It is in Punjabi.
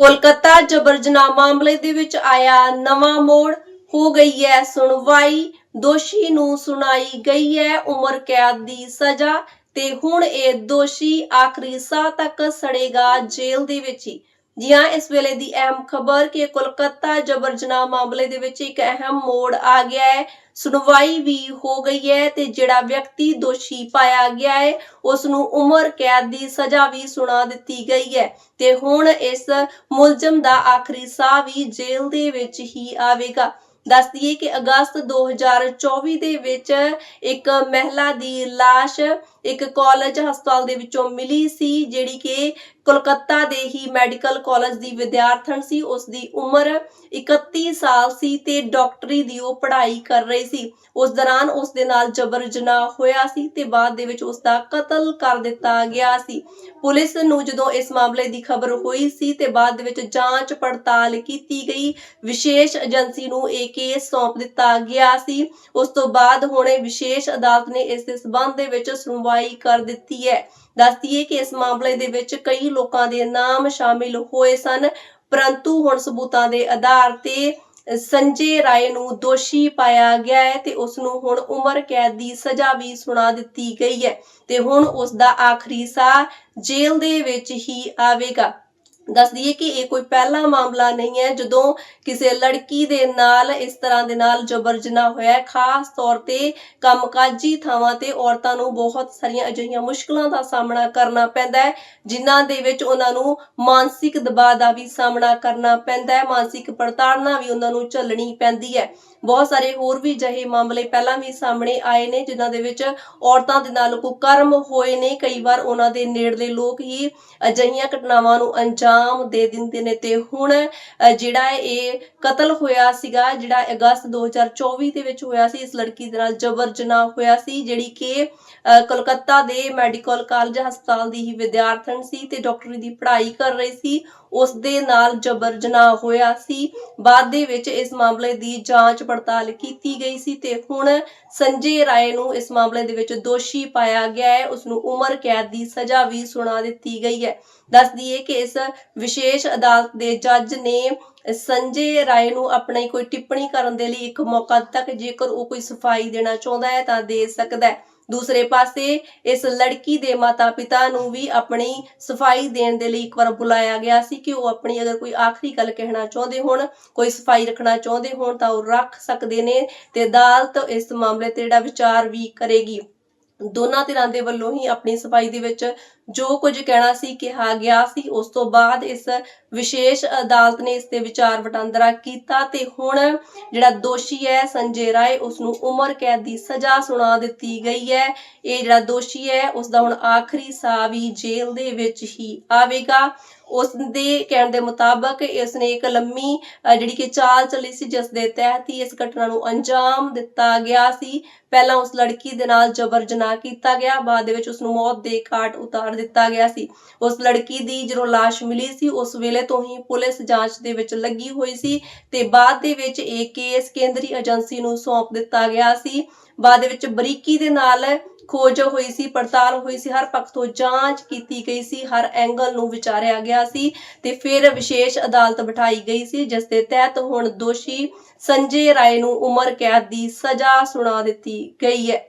ਕੋਲਕਾਤਾ ਜਬਰ ਜਨਾਹ ਮਾਮਲੇ ਦੇ ਵਿੱਚ ਆਇਆ ਨਵਾਂ ਮੋੜ, ਹੋ ਗਈ ਹੈ ਸੁਣਵਾਈ, ਦੋਸ਼ੀ ਨੂੰ ਸੁਣਾਈ ਗਈ ਹੈ ਉਮਰ ਕੈਦ ਦੀ ਸਜ਼ਾ ਤੇ ਹੁਣ ਇਹ ਦੋਸ਼ੀ ਆਖਰੀ ਸਾਹ ਤੱਕ ਸੜੇਗਾ ਜੇਲ੍ਹ ਦੇ ਵਿੱਚ ਹੀ। ਜੀ ਹਾਂ, ਇਸ ਵੇਲੇ ਦੀ ਅਹਿਮ ਖਬਰ ਕਿ ਕੋਲਕਾਤਾ ਜਬਰ ਜਨਾਹ ਮਾਮਲੇ ਦੇ ਵਿੱਚ ਇੱਕ ਅਹਿਮ ਮੋੜ ਆ ਗਿਆ ਹੈ। ਸੁਣਵਾਈ ਵੀ ਹੋ ਗਈ ਹੈ ਤੇ ਜਿਹੜਾ ਵਿਅਕਤੀ ਦੋਸ਼ੀ ਪਾਇਆ ਗਿਆ ਹੈ ਉਸ ਨੂੰ ਉਮਰ ਕੈਦ ਦੀ ਸਜ਼ਾ ਵੀ ਸੁਣਾ ਦਿੱਤੀ ਗਈ ਹੈ। ਤੇ ਹੁਣ ਇਸ ਮੁਲਜ਼ਮ ਦਾ ਆਖਰੀ ਸਾਹ ਵੀ ਜੇਲ੍ਹ ਦੇ ਵਿੱਚ ਹੀ ਆਵੇਗਾ। ਦੱਸ ਦਈਏ ਕਿ ਅਗਸਤ 2024 ਦੇ ਵਿੱਚ ਇੱਕ ਮਹਿਲਾ ਦੀ ਲਾਸ਼ ਇੱਕ ਕਾਲਜ ਹਸਪਤਾਲ ਦੇ ਵਿੱਚੋਂ ਮਿਲੀ ਸੀ, ਜਿਹੜੀ ਕਿ ਕੋਲਕਾਤਾ ਦੇ ਹੀ ਮੈਡੀਕਲ ਕਾਲਜ ਦੀ ਵਿਦਿਆਰਥਣ ਸੀ। ਉਸ ਦੀ ਉਮਰ 31 ਸਾਲ ਸੀ ਤੇ ਡਾਕਟਰੀ ਦੀ ਉਹ ਪੜ੍ਹਾਈ ਕਰ ਰਹੀ ਸੀ। ਉਸ ਦੌਰਾਨ ਉਸ ਦੇ ਨਾਲ ਜਬਰ ਜਨਾਹ ਹੋਇਆ ਸੀ ਤੇ ਬਾਅਦ ਦੇ ਵਿੱਚ ਉਸ ਦਾ ਕਤਲ ਕਰ ਦਿੱਤਾ ਗਿਆ ਸੀ। ਪੁਲਿਸ ਨੂੰ ਜਦੋਂ ਇਸ ਮਾਮਲੇ ਦੀ ਖਬਰ ਹੋਈ ਸੀ ਤੇ ਬਾਅਦ ਦੇ ਵਿੱਚ ਜਾਂਚ ਪੜਤਾਲ ਕੀਤੀ ਗਈ, ਵਿਸ਼ੇਸ਼ ਏਜੰਸੀ ਨੂੰ ਇਹ ਕੇਸ ਸੌਂਪ ਦਿੱਤਾ ਗਿਆ ਸੀ। ਉਸ ਤੋਂ ਬਾਅਦ ਹੁਣੇ ਵਿਸ਼ੇਸ਼ ਅਦਾਲਤ ਨੇ ਇਸ ਦੇ ਸਬੰਧ ਦੇ ਵਿੱਚ ਸੁਣਵਾਈ ਕਰ ਦਿੱਤੀ ਹੈ। ਦੱਸ ਕਿ ਇਸ ਮਾਮਲੇ ਦੇ ਵਿੱਚ ਕਈ ਲੋਕਾਂ ਦੇ ਨਾਮ ਸ਼ਾਮਿਲ ਹੋਏ ਸਨ, ਪਰੰਤੂ ਹੁਣ ਸਬੂਤਾਂ ਦੇ ਆਧਾਰ ਤੇ ਸੰਜੇ ਰਾਏ ਨੂੰ ਦੋਸ਼ੀ ਪਾਇਆ ਗਿਆ ਹੈ ਤੇ ਉਸ ਨੂੰ ਹੁਣ ਉਮਰ ਕੈਦ ਦੀ ਸਜ਼ਾ ਵੀ ਸੁਣਾ ਦਿੱਤੀ ਗਈ ਹੈ ਤੇ ਹੁਣ ਉਸ ਦਾ ਆਖਰੀ ਸਾਹ ਜੇਲ੍ਹ ਦੇ ਵਿੱਚ ਹੀ ਆਵੇਗਾ। ਦੱਸ ਦਈਏ ਕਿ ਇਹ ਕੋਈ ਪਹਿਲਾ ਮਾਮਲਾ ਨਹੀਂ ਹੈ। ਜਦੋਂ ਕਿਸੇ ਲੜਕੀ ਦੇ ਨਾਲ, ਇਸ ਤਰ੍ਹਾਂ ਦੇ ਨਾਲ ਜਬਰ ਜਨਾਹ ਹੋਇਆ ਹੈ, ਖਾਸ ਤੌਰ ਤੇ ਕੰਮਕਾਜੀ ਥਾਵਾਂ ਤੇ ਔਰਤਾਂ ਨੂੰ ਬਹੁਤ ਸਾਰੀਆਂ ਅਜਿਹੀਆਂ ਮੁਸ਼ਕਲਾਂ ਦਾ ਸਾਹਮਣਾ ਕਰਨਾ ਪੈਂਦਾ ਹੈ, ਜਿਨ੍ਹਾਂ ਦੇ ਵਿੱਚ ਉਹਨਾਂ ਨੂੰ ਮਾਨਸਿਕ ਦਬਾਅ ਦਾ ਵੀ ਸਾਹਮਣਾ ਕਰਨਾ ਪੈਂਦਾ ਹੈ, ਮਾਨਸਿਕ ਪ੍ਰਤਾੜਨਾ ਵੀ ਉਹਨਾਂ ਨੂੰ ਝੱਲਣੀ ਪੈਂਦੀ ਹੈ। ਬਹੁਤ ਸਾਰੇ ਹੋਰ ਵੀ ਜਿਹੇ ਮਾਮਲੇ ਪਹਿਲਾਂ ਵੀ ਸਾਹਮਣੇ ਆਏ ਨੇ, ਜਿਨ੍ਹਾਂ ਦੇ ਵਿੱਚ ਔਰਤਾਂ ਦੇ ਨਾਲ ਕੁਕਰਮ ਹੋਏ ਨੇ। ਕਈ ਵਾਰ ਉਹਨਾਂ ਦੇ ਨੇੜਲੇ ਲੋਕ ਹੀ ਅਜਿਹੀਆਂ ਘਟਨਾਵਾਂ ਨੂੰ ਅੰਜਾਮ ਦੇ ਦਿੰਦੇ ਨੇ ਤੇ ਹੁਣ ਜਿਹੜਾ ਇਹ ਕਤਲ ਹੋਇਆ ਸੀਗਾ, ਜਿਹੜਾ ਅਗਸਤ 2024 ਦੇ ਵਿੱਚ ਹੋਇਆ ਸੀ, ਇਸ ਲੜਕੀ ਦੇ ਨਾਲ ਜਬਰ ਜਨਾਹ ਹੋਇਆ ਸੀ, ਜਿਹੜੀ ਕਿ ਕੋਲਕਾਤਾ ਦੇ ਮੈਡੀਕਲ ਕਾਲਜ ਹਸਪਤਾਲ ਦੀ ਹੀ ਵਿਦਿਆਰਥਣ ਸੀ ਤੇ ਡਾਕਟਰੀ ਦੀ ਪੜ੍ਹਾਈ ਕਰ ਰਹੀ ਸੀ। ਉਸ ਦੇ ਨਾਲ ਜਬਰ ਜਨਾਹ ਹੋਇਆ ਸੀ। ਬਾਅਦ ਦੇ ਵਿੱਚ ਇਸ ਮਾਮਲੇ ਦੀ ਜਾਂਚ ਪੜਤਾਲ ਕੀਤੀ ਗਈ ਸੀ ਤੇ ਹੁਣ ਸੰਜੇ ਰਾਏ ਨੂੰ ਇਸ ਮਾਮਲੇ ਦੇ ਵਿੱਚ ਦੋਸ਼ੀ ਪਾਇਆ ਗਿਆ ਹੈ। ਉਸ ਨੂੰ ਉਮਰ ਕੈਦ ਦੀ ਸਜ਼ਾ ਵੀ ਸੁਣਾ ਦਿੱਤੀ ਗਈ ਹੈ। ਦੱਸ ਦਈਏ ਕਿ ਇਸ ਵਿਸ਼ੇਸ਼ ਅਦਾਲਤ ਦੇ ਜੱਜ ਨੇ ਸੰਜੇ ਰਾਏ ਨੂੰ ਆਪਣੀ ਕੋਈ ਟਿੱਪਣੀ ਕਰਨ ਦੇ ਲਈ ਇੱਕ ਮੌਕਾ ਦਿੱਤਾ ਕਿ ਜੇਕਰ ਉਹ ਕੋਈ ਸਫ਼ਾਈ ਦੇਣਾ ਚਾਹੁੰਦਾ ਹੈ ਤਾਂ ਦੇ ਸਕਦਾ ਹੈ। ਦੂਸਰੇ ਪਾਸੇ ਇਸ ਲੜਕੀ ਦੇ ਮਾਤਾ-ਪਿਤਾ ਨੂੰ ਵੀ ਆਪਣੀ ਸਫ਼ਾਈ ਦੇਣ ਦੇ ਲਈ ਇੱਕ ਵਾਰ ਬੁਲਾਇਆ ਗਿਆ ਸੀ ਕਿ ਉਹ ਆਪਣੀ ਅਗਰ ਕੋਈ ਆਖਰੀ ਗੱਲ ਕਹਿਣਾ ਚਾਹੁੰਦੇ ਹੋਣ, ਕੋਈ ਸਫ਼ਾਈ ਰੱਖਣਾ ਚਾਹੁੰਦੇ ਹੋਣ ਤਾਂ ਉਹ ਰੱਖ ਸਕਦੇ ਨੇ ਤੇ ਅਦਾਲਤ ਇਸ ਮਾਮਲੇ ਤੇ ਜਿਹੜਾ ਵਿਚਾਰ ਵੀ ਕਰੇਗੀ। ਦੋਨਾਂ ਧਿਰਾਂ ਦੇ ਵੱਲੋਂ ਹੀ ਆਪਣੀ ਸਫ਼ਾਈ ਦੇ ਵਿੱਚ ਜੋ ਕੁਝ ਕਹਿਣਾ ਸੀ, ਕਿਹਾ ਗਿਆ ਸੀ, ਉਸ ਤੋਂ ਬਾਅਦ ਇਸ ਵਿਸ਼ੇਸ਼ ਅਦਾਲਤ ਨੇ ਇਸ ਤੇ ਵਿਚਾਰ ਵਟਾਂਦਰਾ ਕੀਤਾ ਤੇ ਹੁਣ ਜਿਹੜਾ ਦੋਸ਼ੀ ਹੈ, ਸੰਜੇ ਰਾਏ ਉਸ ਨੂੰ ਉਮਰ ਕੈਦ ਦੀ ਸਜ਼ਾ ਸੁਣਾ ਦਿੱਤੀ ਗਈ ਹੈ। ਇਹ ਜਿਹੜਾ ਦੋਸ਼ੀ ਹੈ ਉਸ ਦਾ ਹੁਣ ਆਖਰੀ ਸਾਹ ਵੀ ਜੇਲ੍ਹ ਦੇ ਵਿੱਚ ਹੀ ਆਵੇਗਾ। ਉਸ ਦੇ ਕਹਿਣ ਦੇ ਮੁਤਾਬਕ ਇਸ ਨੇ ਇੱਕ ਲੰਮੀ ਜਿਹੜੀ ਕਿ ਚਾਲ ਚੱਲੀ ਸੀ ਜਿਸ ਦੇ ਤਹਿਤ ਹੀ ਇਸ ਘਟਨਾ ਨੂੰ ਅੰਜਾਮ ਦਿੱਤਾ ਗਿਆ ਸੀ। ਪਹਿਲਾਂ ਉਸ ਲੜਕੀ ਦੇ ਨਾਲ ਜਬਰ ਜਨਾਹ ਕੀਤਾ ਗਿਆ, ਬਾਅਦ ਦੇ ਵਿੱਚ ਉਸ ਨੂੰ ਮੌਤ ਦੇ ਘਾਟ ਉਤਾਰ ਦਿੱਤਾ ਗਿਆ ਸੀ। ਉਸ ਲੜਕੀ ਦੀ ਜਦੋਂ ਲਾਸ਼ ਮਿਲੀ ਸੀ, ਉਸ ਵੇਲੇ ਤੋਂ ਹੀ ਪੁਲਿਸ ਜਾਂਚ ਦੇ ਵਿੱਚ ਲੱਗੀ ਹੋਈ ਸੀ ਤੇ ਬਾਅਦ ਦੇ ਵਿੱਚ ਇਹ ਕੇਸ ਕੇਂਦਰੀ ਏਜੰਸੀ ਨੂੰ ਸੌਂਪ ਦਿੱਤਾ ਗਿਆ ਸੀ। ਬਾਅਦ ਵਿੱਚ ਬਰੀਕੀ ਦੇ ਨਾਲ ਖੋਜ ਹੋਈ ਸੀ, ਪੜਤਾਲ ਹੋਈ ਸੀ, ਹਰ ਪੱਖ ਤੋਂ ਜਾਂਚ ਕੀਤੀ ਗਈ ਸੀ, ਹਰ ਐਂਗਲ ਨੂੰ ਵਿਚਾਰਿਆ ਗਿਆ ਸੀ ਤੇ ਫਿਰ ਵਿਸ਼ੇਸ਼ ਅਦਾਲਤ ਬਿਠਾਈ ਗਈ ਸੀ, ਜਿਸ ਦੇ ਤਹਿਤ ਹੁਣ ਦੋਸ਼ੀ ਸੰਜੇ ਰਾਏ ਨੂੰ ਉਮਰ ਕੈਦ ਦੀ ਸਜ਼ਾ ਸੁਣਾ ਦਿੱਤੀ ਗਈ ਹੈ।